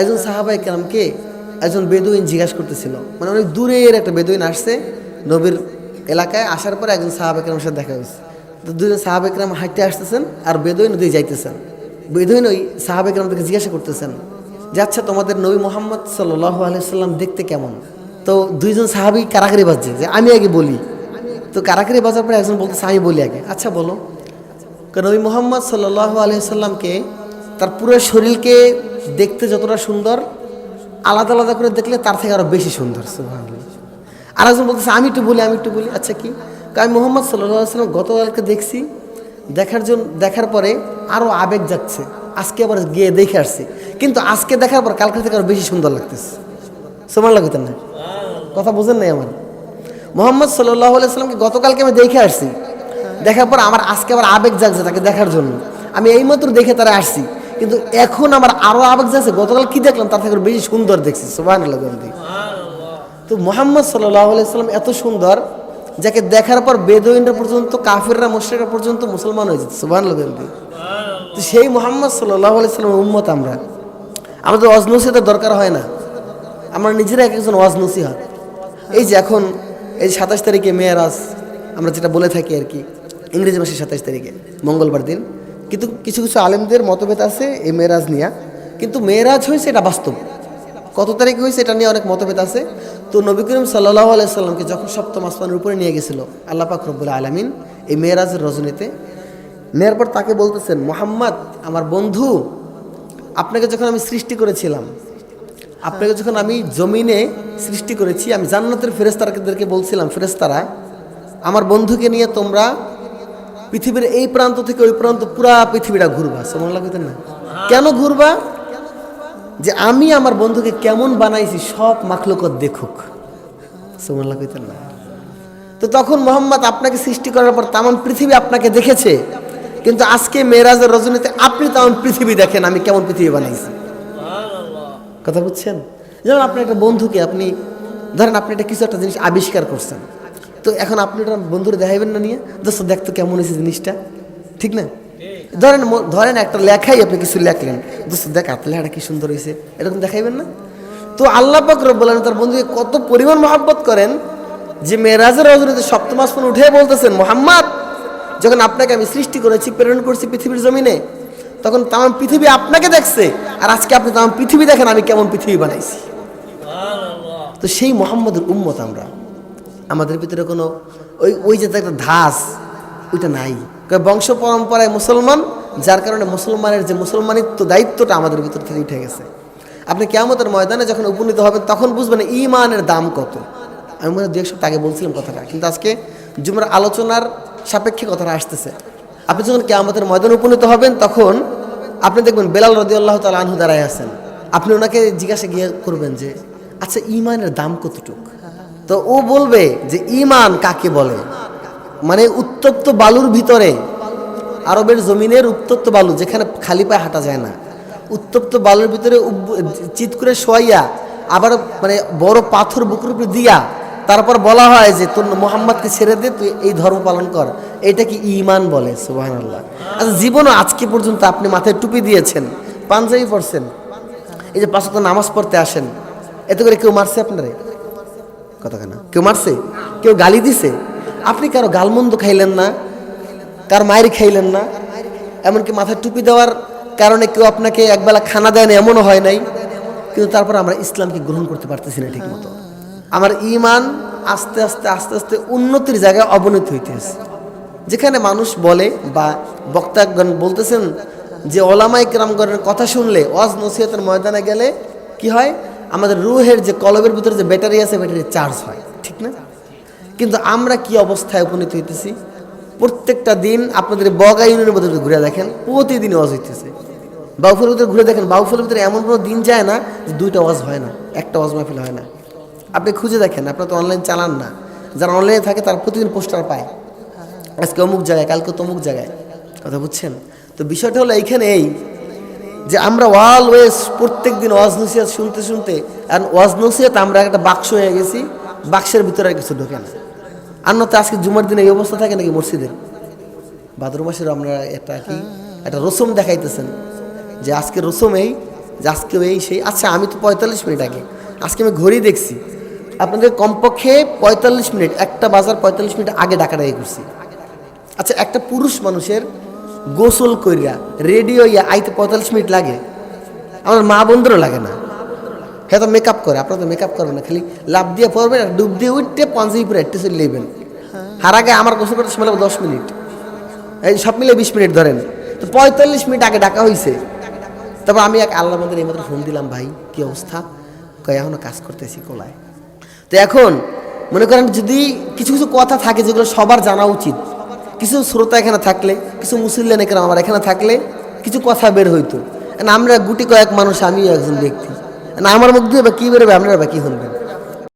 একজন সাহাবাই কেরামকে একজন বেদুইন জিজ্ঞাসা করতেছিল। মানে অনেক দূরের একটা বেদুইন আসছে নবীর এলাকায়, আসার পরে একজন সাহাবা কেরামের সাথে দেখা হয়েছে। তো দুজন সাহাবা কেরাম হাঁটতে আসতেছেন আর বেদুইন ওদিকে যাইতেছেন। বেদুইন ওই সাহাবা কেরাম থেকে জিজ্ঞাসা করতেছেন, যে আচ্ছা তোমাদের নবী মোহাম্মদ সাল্লাহ আলাইসাল্লাম দেখতে কেমন? তো দুইজন সাহাবি কারাকারি বাজছে, যে আমি আগে বলি। তো কারাকারি বাজার পরে একজন বলতেছে, আমি বলি আগে। আচ্ছা বলো। নবী মোহাম্মদ সাল্লাহ আলহিসাল্লামকে তার পুরো শরীরকে দেখতে যতটা সুন্দর, আলাদা আলাদা করে দেখলে তার থেকে আরও বেশি সুন্দর। আর একজন বলতেছে, আমি একটু বলি, আমি একটু বলি। আচ্ছা কি? আমি মোহাম্মদ সাল্লাম গতকালকে দেখছি, দেখার জন্য দেখার পরে আরও আবেগ যাচ্ছে আজকে আবার গিয়ে দেখে আসছি। কিন্তু আজকে দেখার পর কালকে থেকে আরও বেশি সুন্দর লাগতেছে। সমান লাগতেন না? কথা বুঝেন নাই আমার। মোহাম্মদ সাল্লাহ সাল্লামকে গতকালকে আমি দেখে আসছি। দেখার পর আমার আজকে আবার আবেগ জাগছে তাকে দেখার জন্য। আমি এইমাত্র দেখে তারা আসছি। কিন্তু এখন আমার আরও আবেগ যাচ্ছে গতকাল কি দেখলাম? তার থেকে বেশি সুন্দর দেখছি সুবাহ তো মোহাম্মদ সাল্লাহ সাল্লাম এত সুন্দর যাকে দেখার পর বেদইনরা পর্যন্ত কাফিররা মুশ্রিকরা পর্যন্ত মুসলমান হয়ে যেত সুবাহ তো সেই মোহাম্মদ সাল্লাহ সাল্লামের উম্মত আমরা। আমাদের অজনসিদের দরকার হয় না। আমরা নিজেরা এক একজন ওয়াজ নসিহাত এই যে এখন এই সাতাশ তারিখে মেয়েরাজ আমরা যেটা বলে থাকি আর কি ইংরেজি মাসের সাতাশ তারিখে মঙ্গলবার দিন। কিন্তু কিছু কিছু আলেমদের মতভেদ আছে এই মেয়েরাজ নিয়ে। কিন্তু মেয়েরাজ হয়েছে এটা বাস্তব। কত তারিখে হয়েছে এটা নিয়ে অনেক মতভেদ আছে। তো নবী করিম সাল্লাহ আলাইসাল্লামকে যখন সপ্তম আসমানের উপরে নিয়ে গেছিল, আল্লাহ পাক রব্বুল আলমিন এই মেয়েরাজের রজনীতে নেয়ার পর তাকে বলতেছেন, মোহাম্মদ, আমার বন্ধু, আপনাকে যখন আমি সৃষ্টি করেছিলাম, আপনাকে যখন আমি জমিনে সৃষ্টি করেছি, আমি জান্নাতের ফেরেস্তারদেরকে বলছিলাম ফেরেস্তারা আমার বন্ধুকে নিয়ে তোমরা পৃথিবীর এই প্রান্ত থেকে ওই প্রান্ত পুরা পৃথিবীটা ঘুরবা। সমান লাগতেন না? কেন ঘুরবা? যে আমি আমার বন্ধুকে কেমন বানাইছি, সব মাখলুকত দেখুক। সমান লাগতেন না? তো তখন মোহাম্মদ আপনাকে সৃষ্টি করার পর তামাম পৃথিবী আপনাকে দেখেছে। কিন্তু আজকে মেয়েরাজের রজনীতে আপনি তেমন পৃথিবী দেখেন, আমি কেমন পৃথিবী বানাইছি। কথা বুঝছেন? যেমন আপনার একটা বন্ধুকে, আপনি ধরেন আপনি একটা কিছু একটা জিনিস আবিষ্কার করছেন। তো এখন আপনি ওটা বন্ধুরে দেখাইবেন না নিয়ে? দোস্ত দেখতো কেমন হয়েছে জিনিসটা। ঠিক না? ধরেন ধরেন একটা লেখাই আপনি কিছু লেখলেন। দোস্ত দেখ আপনার লেখাটা কি সুন্দর হয়েছে। এরকম দেখাইবেন না? তো আল্লাহ পাক বলেন তার বন্ধুকে কত পরিমাণ মহাব্বত করেন যে মেয়েরাজের রজনীতে সপ্তম আসমান উঠে বলতেছেন মোহাম্মদ যখন আপনাকে আমি সৃষ্টি করেছি প্রেরণ করছি পৃথিবীর জমিনে তখন তাম পৃথিবী আপনাকে দেখছে আর আজকে আপনি তাম পৃথিবী দেখেন আমি কেমন পৃথিবী বানাইছি। তো সেই মোহাম্মদের উম্মত আমরা। আমাদের ভিতরে কোনো ওই ওই যে একটা ধাস ওইটা নাই। বংশ পরম্পরায় মুসলমান, যার কারণে মুসলমানের যে মুসলমানিত্ব দায়িত্বটা আমাদের ভিতর থেকে উঠে গেছে। আপনি কেমতের ময়দানে যখন উপনীত হবেন, তখন বুঝবেন ইমানের দাম কত। আমি মনে দু এক সপ্তাহ আগে বলছিলাম কথাটা, কিন্তু আজকে জুমার আলোচনার সাপেক্ষে কথাটা আসতেছে। আপনি যখন কেয়ামতের ময়দানে উপনীত হবেন, তখন আপনি দেখবেন বেলাল রদি আল্লাহ তালা আনহু দাঁড়ায় আছেন। আপনি ওনাকে জিজ্ঞাসা গিয়ে করবেন যে আচ্ছা ইমানের দাম কতটুক? তো ও বলবে যে ইমান কাকে বলে? মানে উত্তপ্ত বালুর ভিতরে, আরবের জমিনের উত্তপ্ত বালু, যেখানে খালি পায়ে হাঁটা যায় না। উত্তপ্ত বালুর ভিতরে চিৎ করে শোয়াইয়া, আবার মানে বড় পাথর বুকুর উপরে দিয়া, তারপর বলা হয় যে তোর মোহাম্মদকে ছেড়ে দে, তুই এই ধর্ম পালন কর। এটা কি ইমান বলে? সুবাহ আচ্ছা জীবনও আজকে পর্যন্ত আপনি মাথায় টুপি দিয়েছেন, পাঞ্জাবি পড়ছেন এই যে পাঁচত নামাজ পড়তে আসেন, এতে করে কেউ মারছে আপনারে? কথা কেনা? কেউ মারছে? কেউ গালি দিছে? আপনি কারও গালমন্দ খাইলেন না? কার মায়ের খাইলেন না? এমনকি মাথায় টুপি দেওয়ার কারণে কেউ আপনাকে একবেলা খানা দেয় না এমনও হয় নাই। কিন্তু তারপর আমরা ইসলামকে গ্রহণ করতে পারতেছি না ঠিক মতো আমার ইমান আস্তে আস্তে আস্তে আস্তে উন্নতির জায়গায় অবনতি হইতেছে। যেখানে মানুষ বলে বা বক্তাগণ বলতেছেন যে ওলামাই কেরামগণের কথা শুনলে ওয়াজ নসিহতের ময়দানে গেলে কি হয়? আমাদের রুহের যে কলবের ভিতরে যে ব্যাটারি আছে, ব্যাটারি চার্জ হয়, ঠিক না? কিন্তু আমরা কি অবস্থায় উপনীত হইতেছি? প্রত্যেকটা দিন আপনাদের বগা ইউনিয়নের ভিতরে ঘুরে দেখেন, প্রতিদিন ওয়াজ হইতেছে। বাউফলের ভিতরে ঘুরে দেখেন, বাউফলের ভিতরে এমন কোনো দিন যায় না যে দুইটা ওয়াজ হয় না, একটা ওয়াজ মাহফিল হয় না। আপনি খুঁজে দেখেন, আপনার তো অনলাইন চালান না। যারা অনলাইনে থাকে, তারা প্রতিদিন পোস্টার পায়। আজকে অমুক জায়গায়, কালকে তমুক জায়গায়, কথা বুঝছেন? তো বিষয়টা হলো এইখানে এই যে আমরা অলওয়েজ প্রত্যেক দিন ওয়াজ নসিহাত শুনতে শুনতে, আর ওয়াজ নসিহাত আমরা একটা বাক্স হয়ে গেছি, বাক্সের ভিতরে কিছু ঢোকে না। আর নয়তো আজকে জুমার দিনে এই অবস্থা থাকে নাকি মসজিদের ভাদ্র মাসের আমরা একটা কি, একটা রসম দেখাইতেছেন, যে আজকে রসমেই, যে আজকে এই সেই আচ্ছা আমি তো পঁয়তাল্লিশ মিনিট আগে, আজকে আমি ঘড়ি দেখছি, আপনাদের কমপক্ষে পঁয়তাল্লিশ মিনিট, একটা বাজার পঁয়তাল্লিশ মিনিট আগে ডাকাডাকি করছি। আচ্ছা একটা পুরুষ মানুষের গোসল কইরা রেডিও ইয়া আইতে পঁয়তাল্লিশ মিনিট লাগে। আমার মা বন্ধুরও লাগে না। হ্যাঁ তো মেকআপ করে আপনারা তো মেকআপ করবেন না খালি লাভ দিয়ে পড়বেন আর ডুব দিয়ে উঠতে পাঞ্জাবি পরে একটু চলে নেবেন। হার আগে আমার গোসল করতে সময় লাগবে দশ মিনিট। এই সব মিলে বিশ মিনিট ধরেন। তো পঁয়তাল্লিশ মিনিট আগে ডাকা হয়েছে তারপর আমি এক আল্লাহ মন্দির এইমাত্র ফোন দিলাম ভাই কি অবস্থা? কয় এখনও কাজ করতেছি কোলায়। তো এখন মনে করেন যদি কিছু কিছু কথা থাকে যেগুলো সবার জানা উচিত কিছু শ্রোতা এখানে থাকলে, কিছু মুসলিম এখানে আমার এখানে থাকলে কিছু কথা বের হইতো। আমরা গুটি কয়েক মানুষ, আমিও একজন ব্যক্তি। আমার মুখ দিয়ে বা কী বেরোবে, আপনারা বা কী শুনবেন?